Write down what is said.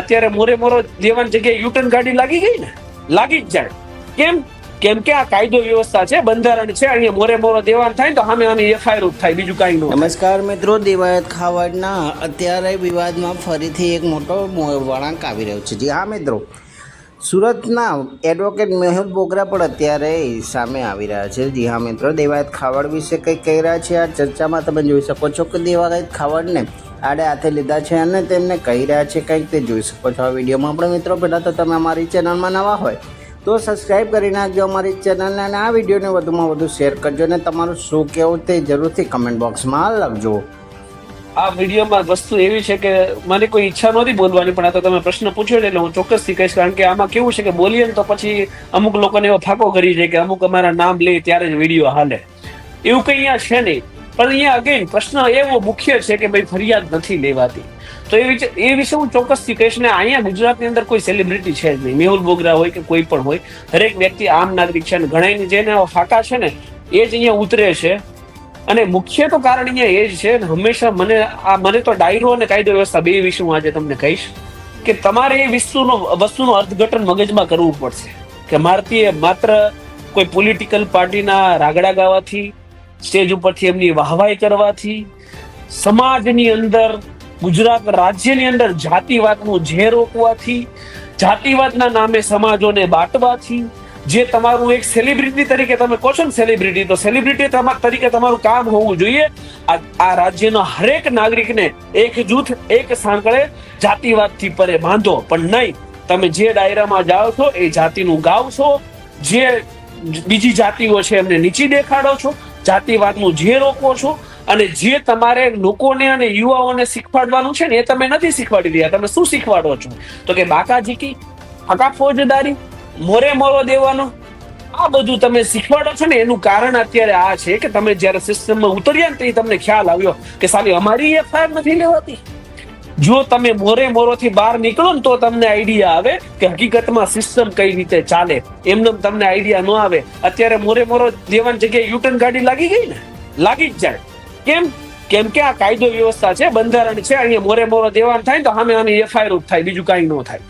અત્યારે મોરે મોરો દેવાની જગ્યાએ યુટર્ન ગાડી લાગી ગઈ ને? લાગી જ જાય. કેમ? કેમ કે આ કાયદો વ્યવસ્થા છે, બંધારણ છે, અહીંયા મોરે મોરો દેવાન થાય તો સામે સામે એફઆઈઆર થાય, બીજું કાંઈ નહીં. નમસ્કાર મિત્રો, દેવાયત ખાવડના અત્યારે વિવાદમાં ફરીથી એક મોટો વળાંક આવી રહ્યો છે. જી હા મિત્રો સુરતના એડવોકેટ મેહુલ બોગરા પણ અત્યારે સામે આવી રહ્યા છે. જી હા મિત્રો, દેવાયત ખાવડ વિશે કંઈક કહી રહ્યા છે? આ ચર્ચામાં તમે જોઈ શકો છો કે દેવાયત ખાવડને આડે હાથે લીધા છે અને તેમને કહી રહ્યા છે કંઈક તે જોઈ શકો છો આ વિડીયોમાં. પણ મિત્રો, પહેલાં તો તમે અમારી ચેનલમાં નવા હોય તો સબસ્ક્રાઈબ કરી નાખજો અમારી ચેનલને અને આ વિડીયોને વધુમાં વધુ શેર કરજો અને તમારું શું કહેવું તે જરૂરથી કમેન્ટ બોક્સમાં લખજો. આ વિડીયોમાં વસ્તુ એવી છે કે મને કોઈ ઈચ્છા નહોતી બોલવાની, પણ આ તો તમે પ્રશ્ન પૂછ્યો એટલે હું ચોક્કસથી કહીશ, કારણ કે આમાં કેવું છે કે બોલીએ ને તો પછી અમુક લોકોને એવો ફાકો કરી છે કે અમુક અમારા નામ લે ત્યારે જ વીડિયો હાલે. એવું કંઈ અહીંયા છે નહીં. પણ અહીંયા અગેન પ્રશ્ન એવો મુખ્ય છે કે ભાઈ ફરિયાદ નથી લેવાતી. તો એ વિશે એ વિશે હું ચોક્કસથી કહીશ ને અહીંયા ગુજરાતની અંદર કોઈ સેલિબ્રિટી છે જ નહીં. મેહુલ બોગરા હોય કે કોઈ પણ હોય, દરેક વ્યક્તિ આમ નાગરિક છે અને ઘણા જેને ફાકા છે ને, એ જ અહીંયા ઉતરે છે. અને મુખ્ય તો કારણ અહીંયા એ જ છે હંમેશા મને આ મને તો ડાયરો અને કાયદો વ્યવસ્થા બે વિશે હું આજે તમને કહીશ કે તમારે એ વસ્તુનો વસ્તુનું અર્થઘટન મગજમાં કરવું પડશે. કે મારતીએ માત્ર કોઈ પોલિટિકલ પાર્ટીના રાગડા ગાવાથી સ્ટેજ ઉપરથી એમની વાહવાઈ કરવાથી, સમાજની અંદર, ગુજરાત રાજ્યની અંદર જાતિવાદનું ઝેર રોકવાથી, જાતિવાદના નામે સમાજોને બાંટવાથી જે તમારું એક સેલિબ્રિટી તરીકે તમે કહો છો ને સેલિબ્રિટી તો સેલિબ્રિટી તરીકે તમારું કામ હોવું જોઈએ. આ રાજ્યના હરેક નાગરિકને એક જૂથ, એક સાંકળે જાતિવાદથી પરે બાંધો. પણ નહીં, તમે જે ડાયરામાં જાઓ છો, એ જાતિનું ગાવ છો. જે બીજી જાતિઓ છે, એમને નીચી દેખાડો છો. જાતિવાદનું જે રોકો છો. અને જે તમારે લોકોને અને યુવાઓને શીખવાડવાનું છે ને, એ તમે નથી શીખવાડી રહ્યા. તમે શું શીખવાડો છો? તો કે બાકા ઝીકી હકા ફોજદારી મોરે મોરો દેવાનો? આ બધું તમે શીખવાડો છો ને, એનું કારણ અત્યારે આ છે કે તમે જ્યારે સિસ્ટમમાં ઉતર્યા ને તે તમને ખ્યાલ આવ્યો કે સાલી અમારી એફઆઈઆર નથી લેવાતી. જો તમે મોરે મોરોથી બહાર નીકળો ને તો તમને આઈડિયા આવે કે હકીકતમાં સિસ્ટમ કઈ રીતે ચાલે. એમને તમને આઈડિયા ન આવે. અત્યારે મોરે મોરો દેવાની જગ્યાએ યુટર્ન ગાડી લાગી ગઈ ને? લાગી જ જાય. કેમ? કેમ કે આ કાયદો વ્યવસ્થા છે, બંધારણ છે, અહીંયા મોરે મોરો દેવાનું થાય તો સામે આની એફઆઈઆર થાય, બીજું કાંઈ ન થાય.